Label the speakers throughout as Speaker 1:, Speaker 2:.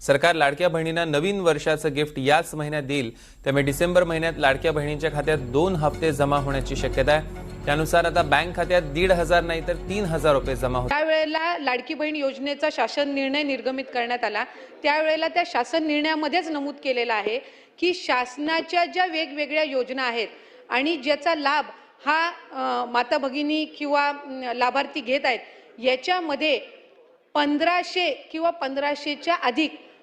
Speaker 1: सरकार लाडक्या बहिणींना नवीन वर्षाचं गिफ्ट याच महिन्यात देईल. त्यामुळे डिसेंबर महिन्यात लाडक्या बहिणींच्या खात्यात दोन हप्ते जमा होण्याची शक्यता आहे. त्यानुसार आता बँक खात्यात दीड हजार नाही तर तीन हजार रुपये जमा होतात.
Speaker 2: त्यावेळेला लाडकी बहीण योजनेचा शासन निर्णय निर्गमित करण्यात आला त्यावेळेला त्या शासन निर्णयामध्येच नमूद केलेलं आहे की शासनाच्या ज्या वेगवेगळ्या योजना आहेत आणि ज्याचा लाभ हा माता भगिनी किंवा लाभार्थी घेत आहेत याच्यामध्ये पंधराशे किंवा पंधराशेच्या अधिक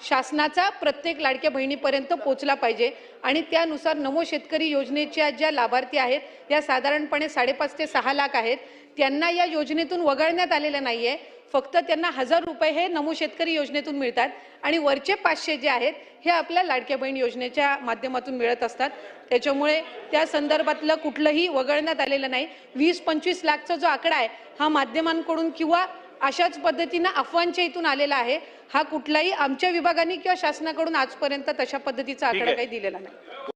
Speaker 2: शासनाचा प्रत्येक लाडक्या बहिणीपर्यंत पोचला पाहिजे. आणि त्यानुसार नमो शेतकरी योजनेच्या ज्या लाभार्थी आहेत त्या साधारणपणे साडेपाच ते सहा लाख आहेत त्यांना या योजनेतून वगळण्यात आलेलं नाही आहे फक्त त्यांना हजार रुपये हे नमो शेतकरी योजनेतून मिळतात. आणि वरचे पाचशे जे आहेत हे आपल्या लाडक्या बहीण योजनेच्या माध्यमातून मिळत असतात. त्याच्यामुळे त्या संदर्भातलं कुठलंही वगळण्यात आलेलं नाही. वीस पंचवीस लाखचा जो आकडा आहे हा माध्यमांकडून किंवा अशाच पद्धतीनं अफवांच्या इथून आलेला आहे. हा कुठलाही आमच्या विभागाने किंवा शासनाकडून आजपर्यंत तशा पद्धतीचा आकडा काही दिलेला नाही.